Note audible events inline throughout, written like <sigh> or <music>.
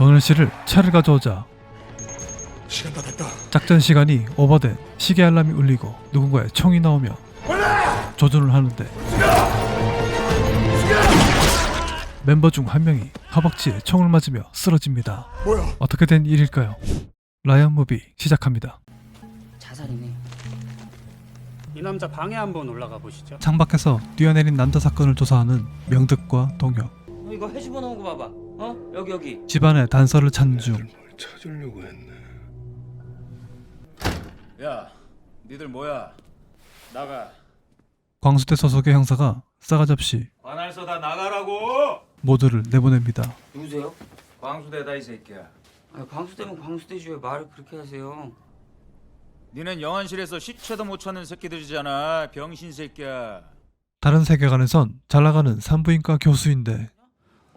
도널 씨를 차를 가져오자 시간 다 됐다. 작전 시간이 오버된 시계 알람이 울리고 누군가의 총이 나오며 조준을 하는데 멤버 중 한 명이 허벅지에 총을 맞으며 쓰러집니다. 뭐야? 어떻게 된 일일까요? 라이언 무비 시작합니다. 자살이네. 이 남자 방에 한번 올라가 보시죠. 창밖에서 뛰어내린 남자 사건을 조사하는 명득과 동혁 어, 이거 해집어 놓은 거 봐봐. 어? 여기 여기. 집안의 단서를 찾는 중 뭘 찾으려고 했네. 야, 니들 뭐야? 나가. 광수대 소속의 형사가 싸가지 없이 관할서 다 나가라고. 모두를 내보냅니다. 누구세요? 광수대다 이 새끼야. 아, 광수대면 광수대지 왜 말을 그렇게 하세요? 니는 영안실에서 시체도 못 찾는 새끼들이잖아. 병신 새끼야. 다른 세계관에선 잘 나가는 산부인과 교수인데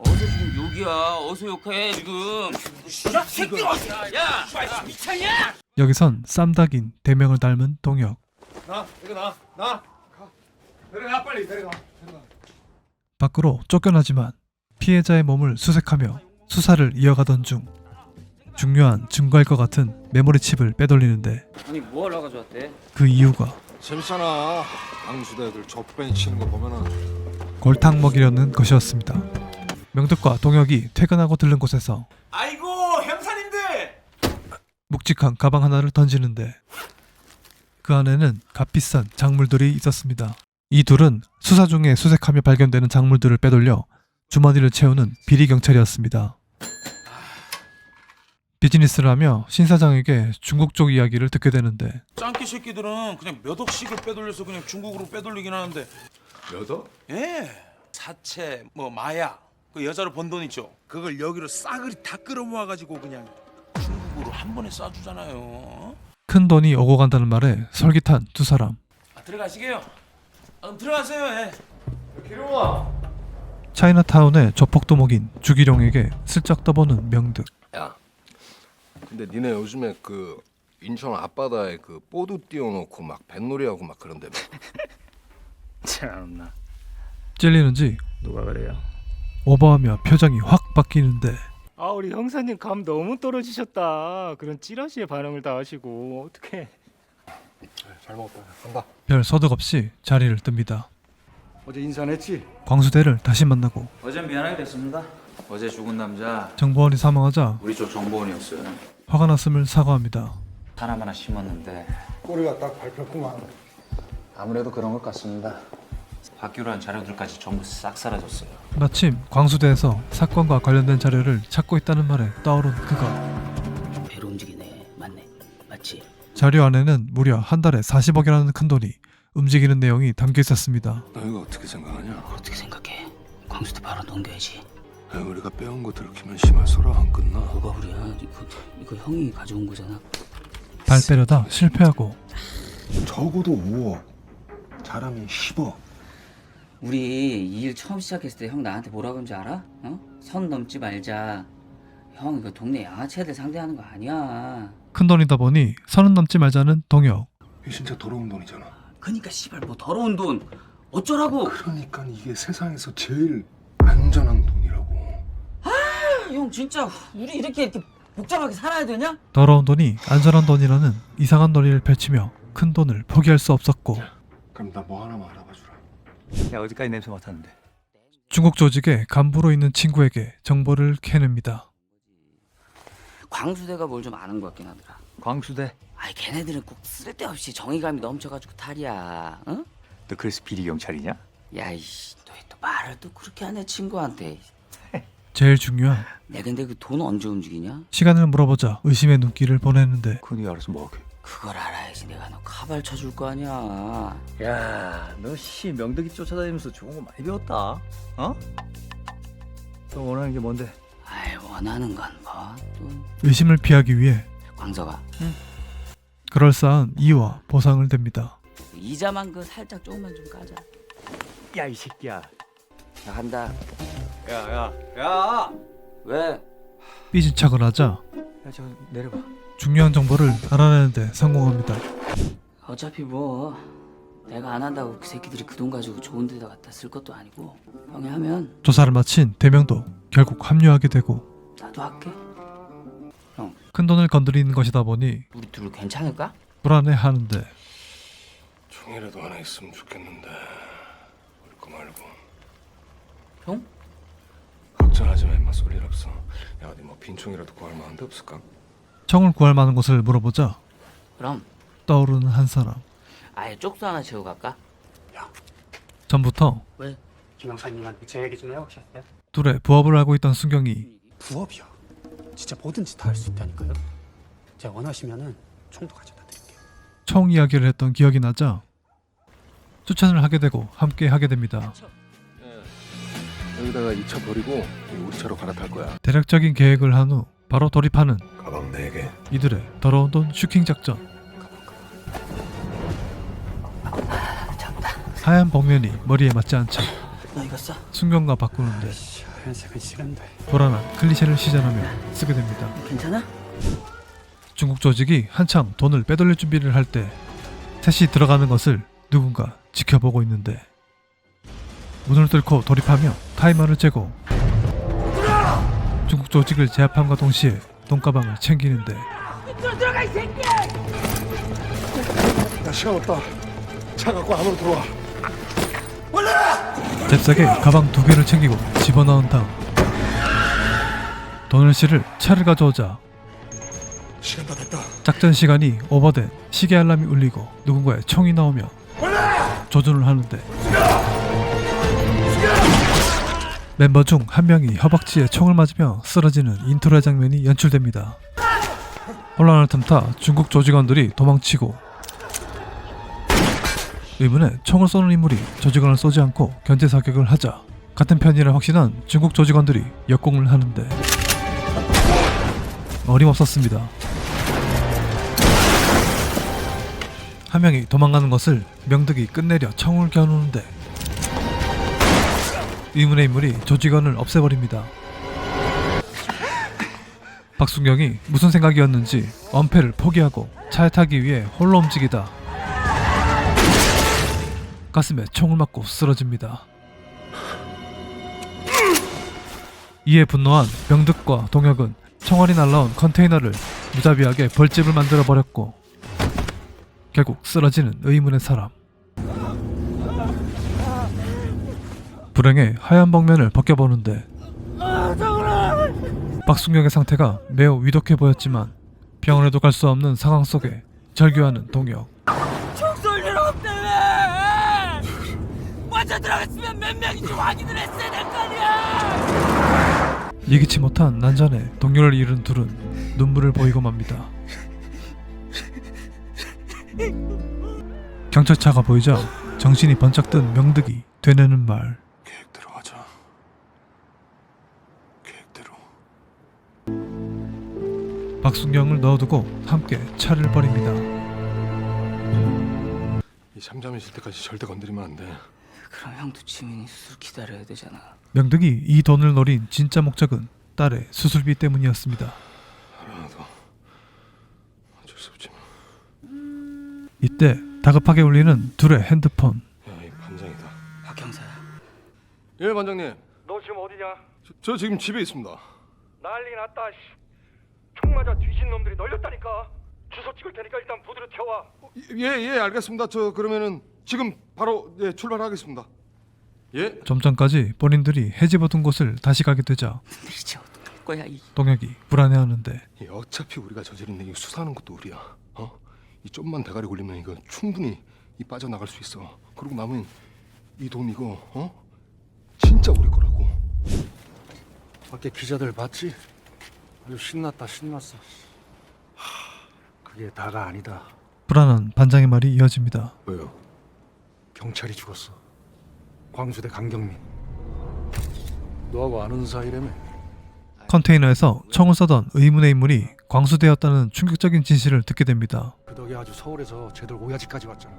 어서 지금 욕이야. 어서 욕해 지금. 야 새끼가. 야, 야 미쳤냐? 여기선 쌈닭인 대명을 닮은 동혁 나 이거 나 나. 가. 내려가 빨리 내려가. 밖으로 쫓겨나지만 피해자의 몸을 수색하며 수사를 이어가던 중 중요한 증거일 것 같은 메모리 칩을 빼돌리는데 아니 뭐 하러 가져왔대? 그 이유가 재밌잖아. 강수대들 젖벤 치는 거 보면은 골탕 먹이려는 것이었습니다. 명득과 동혁이 퇴근하고 들른 곳에서 아이고 형사님들. 묵직한 가방 하나를 던지는데 그 안에는 값비싼 작물들이 있었습니다. 이 둘은 수사 중에 수색하며 발견되는 작물들을 빼돌려 주머니를 채우는 비리 경찰이었습니다. 비즈니스를 하며 신 사장에게 중국 쪽 이야기를 듣게 되는데 짱깨 새끼들은 그냥 몇 억씩을 빼돌려서 그냥 중국으로 빼돌리긴 하는데 몇 억? 예 사채 뭐 마약 그 여자로 번 돈 있죠 그걸 여기로 싸그리 다 끌어모아가지고 그냥 중국으로 한 번에 쏴주잖아요 큰 돈이 오고 간다는 말에 솔깃한 두 사람. 아, 들어가시게요 아, 그럼 들어가세요 예. 차이나타운의 조폭도목인 주기룡에게 슬쩍 떠보는 명득. 야. 근데 니네 요즘에 그 인천 앞바다에 그 보드 띄워놓고 막 뱃놀이하고 막 그런데 <laughs> 참나 찔리는지 누가 그래요? 오버하며 표정이 확 바뀌는데 아 우리 형사님 감 너무 떨어지셨다. 그런 찌라시의 반응을 다 하시고 어떻게? 잘 먹었다. 간다. 별 소득 없이 자리를 뜹니다. 어제 인사했지? 광수대를 다시 만나고 어젠 미안하게 됐습니다. 어제 죽은 남자 정보원이 사망하자 우리 쪽 정보원이었어요. 화가 났음을 사과합니다. 사람 하나 심었는데 꼬리가 딱 밟혔구만. 아무래도 그런 것 같습니다. 한 자료들까지 전부 싹 사라졌어요. 마침 광수대에서 사건과 관련된 자료를 찾고 있다는 말에 떠오른 그가 배로 움직이네. 맞네. 맞지? 자료 안에는 무려 한 달에 40억이라는 큰 돈이 움직이는 내용이 담겨 있었습니다. 너 이거 어떻게 생각하냐? 어떻게 생각해? 광수대 바로 넘겨야지. 야, 우리가 빼온 거 들키면 심한 소라 안 끝나. 뭐가 우리야? 이거 이거 형이 가져온 거잖아. 발 빼려다 실패하고 적어도 5억. 잘하면 10억. 우리 이 일 처음 시작했을 때 형 나한테 뭐라 그런지 알아? 어? 선 넘지 말자. 형 이거 동네 양아치애들 상대하는 거 아니야. 큰 돈이다 보니 선은 넘지 말자는 동혁. 이게 진짜 더러운 돈이잖아. 그니까 씨발 뭐 더러운 돈 어쩌라고? 그러니까 이게 세상에서 제일 안전한 돈이라고. 형 진짜 우리 이렇게 이렇게 복잡하게 살아야 되냐? 더러운 돈이 안전한 돈이라는 이상한 논리를 펼치며 큰 돈을 포기할 수 없었고 그럼 나 뭐 하나만 알아봐 주 라. 야 어디까지 냄새 맡았는데? 중국 조직의 간부로 있는 친구에게 정보를 캐냅니다. 광수대가 뭘 좀 아는 것 같긴 하더라. 광수대. 아이 걔네들은 꼭 쓸데없이 정의감이 넘쳐가지고 탈이야. 응? 너 그래서 비리 경찰이냐? 야이씨 너또 말을 또 그렇게 하네 친구한테. <laughs> 제일 중요한 야 근데 그 돈 언제 움직이냐? 시간을 물어보자 의심의 눈길을 보내는데 그니 알아서 뭐하게. 그걸 알아야지 내가 너 카발 쳐줄 거 아니야. 야, 너 씨 명덕이 쫓아다니면서 좋은 거 많이 배웠다. 어? 너 원하는 게 뭔데? 아이 원하는 건 뭐? 또 의심을 피하기 위해 광석아 그럴싸한 이유와 보상을 댑니다. 이자만 그 살짝 조금만 좀 까자. 야 이 새끼야. 나 간다. 야, 야, 야. 왜? 삐진 척을 하자 야, 저 내려봐. 중요한 정보를 알아내는데 성공합니다. 어차피 뭐 내가 안 한다고 그 새끼들이 그 돈 가지고 좋은 데다 갖다 쓸 것도 아니고 형이 하면 조사를 마친 대명도 결국 합류하게 되고 나도 할게. 큰 돈을 건드리는 것이다 보니 우리 둘 괜찮을까? 불안해하는데 총이라도 하나 있으면 좋겠는데 우리 거 말고 형? 걱정하지 마 임마 쏠일 없어 야 어디 뭐 빈총이라도 구할 만한 데 없을까? 총을 구할 만한 곳을 물어보자 그럼 떠오르는 한 사람 아예 쪽수 하나 채우고 갈까? 전부터 왜? 김영사님한테 제 얘기 좀 해보셨어요? 둘의 부업을 알고 있던 순경이 부업이요. 진짜 뭐든지 다 할 수 있다니까요. 제가 원하시면은 총도 가져다 드릴게요. 총 이야기를 했던 기억이 나자 추천을 하게 되고 함께 하게 됩니다. 여기다가 이차 버리고 우리 차로 갈아탈 거야 대략적인 계획을 한 후 바로 돌입하는 가방 4개 이들의 더러운 돈 슈킹 작전. 하얀 복면이 머리에 맞지 않자 너 이거 써. 순경과 바꾸는데 하얀색은 싫은데. 불안한 클리셰를 시전하며 쓰게 됩니다. 괜찮아? 중국 조직이 한창 돈을 빼돌릴 준비를 할 때 셋이 들어가는 것을 누군가 지켜보고 있는데 문을 뚫고 돌입하며 타이머를 재고 중국 조직을 제압함과 동시에 돈가방을 챙기는데 야 시간 없다. 차 갖고 안으로 들어와. 잽싸게 가방 두 개를 챙기고 집어넣은 다음 돈을 실을 차를 가져오자 시간 다 됐다. 작전 시간이 오버된 시계 알람이 울리고 누군가의 총이 나오며 조준을 하는데 멤버 중 한 명이 허벅지에 총을 맞으며 쓰러지는 인트로의 장면이 연출됩니다. 혼란을 틈타 중국 조직원들이 도망치고 의문에 총을 쏘는 인물이 조직원을 쏘지 않고 견제 사격을 하자 같은 편이라 확신한 중국 조직원들이 역공을 하는데 어림없었습니다. 한 명이 도망가는 것을 명득이 끝내려 청을 겨누는데 의문의 인물이 조직원을 없애버립니다. 박순경이 무슨 생각이었는지 엄폐를 포기하고 차에 타기 위해 홀로 움직이다 가슴에 총을 맞고 쓰러집니다. 이에 분노한 명득과 동혁은 총알이 날라온 컨테이너를 무자비하게 벌집을 만들어 버렸고 결국 쓰러지는 의문의 사람. 불행해 하얀 복면을 벗겨보는데 박순경의 상태가 매우 위독해 보였지만 병원에도 갈 수 없는 상황 속에 절규하는 동혁. 총쏠 일 없다며! 먼저 들어갔으면 몇 명인지 확인을 했어야 될 거 아니야! 예기치 못한 난전에 동료를 잃은 둘은 눈물을 보이고 맙니다. 경찰차가 보이자 정신이 번쩍 든 명득이 되뇌는 말. 박순경을 넣어두고 함께 차를 버립니다. 이 잠잠해질 때까지 절대 건드리면 안 돼 그럼 형도 지민이 수술 기다려야 되잖아. 명득이 이 돈을 노린 진짜 목적은 딸의 수술비 때문이었습니다. 하나도 어쩔 수 없지만 이때 다급하게 울리는 둘의 핸드폰. 야 이 반장이다 박 형사야. 예 반장님 너 지금 어디냐? 저, 저 지금 집에 있습니다 난리 났다. 씨. 총 맞아 뒤진 놈들이 널렸다니까. 주소 찍을 테니까 일단 부두로 튀어와. 예예 알겠습니다 저 그러면은 지금 바로 예 출발하겠습니다 예좀 전까지 본인들이 헤집어둔 곳을 다시 가게 되자 이제 어떡할 거야 이. 동혁이 불안해하는데 이 어차피 우리가 저지른 일 수사하는 것도 우리야. 어? 이 좀만 대가리 굴리면 이거 충분히 이 빠져나갈 수 있어. 그리고 남은 이 돈 이거 어? 진짜 우리 거라고. 밖에 기자들 봤지? 아주 신났다 신났어 하, 그게 다가 아니다 불안한 반장의 말이 이어집니다. 왜요? 경찰이 죽었어 광수대 강경민 너하고 아는 사이라며 컨테이너에서 총을 쏘던 의문의 인물이 광수되었다는 충격적인 진실을 듣게 됩니다. 그 덕에 아주 서울에서 쟤들 오야지까지 왔잖아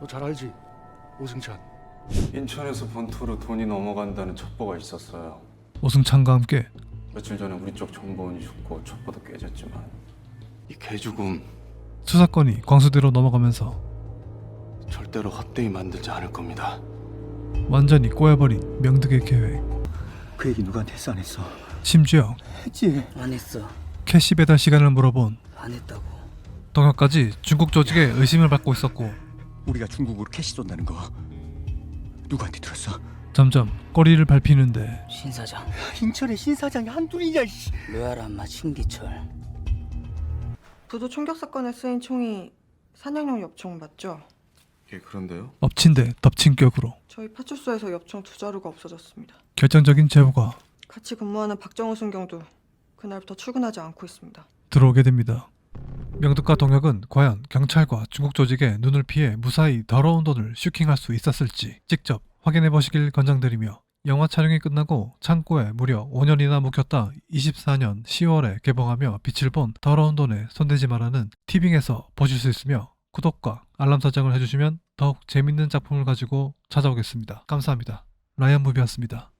너 잘 알지? 오승찬 인천에서 본토로 돈이 넘어간다는 첩보가 있었어요. 오승찬과 함께 며칠 전에 우리 쪽 정보원이 죽고 첩보도 깨졌지만 이 개죽음 수사권이 광수대로 넘어가면서 절대로 헛되이 만들지 않을 겁니다. 완전히 꼬여버린 명득의 계획. 그 얘기 누구한테 했어 안 했어? 심지어 했지. 안 했어. 캐시 배달 시간을 물어본 안 했다고. 동혁까지 중국 조직의 의심을 받고 있었고 우리가 중국으로 캐시 쏜다는 거 누구한테 들었어? 점점 꼬리를 밟히는데 신 사장. 인천의 신 사장이 한둘이냐? 씨. 로얄 안마 신기철. 부도 총격 사건에 쓰인 총이 산양용 엽총 맞죠? 예 그런데요? 엎친 데 덮친 격으로 저희 파출소에서 엽총 두 자루가 없어졌습니다. 결정적인 제보가 같이 근무하는 박정우 순경도 그날부터 출근하지 않고 있습니다. 들어오게 됩니다. 명득과 동혁은 과연 경찰과 중국 조직의 눈을 피해 무사히 더러운 돈을 슈킹할 수 있었을지 직접 확인해 보시길 권장드리며 영화 촬영이 끝나고 창고에 무려 5년이나 묵혔다 24년 10월에 개봉하며 빛을 본 더러운 돈에 손대지 말라는 티빙에서 보실 수 있으며 구독과 알람 설정을 해주시면 더욱 재밌는 작품을 가지고 찾아오겠습니다. 감사합니다. 라이언 무비였습니다.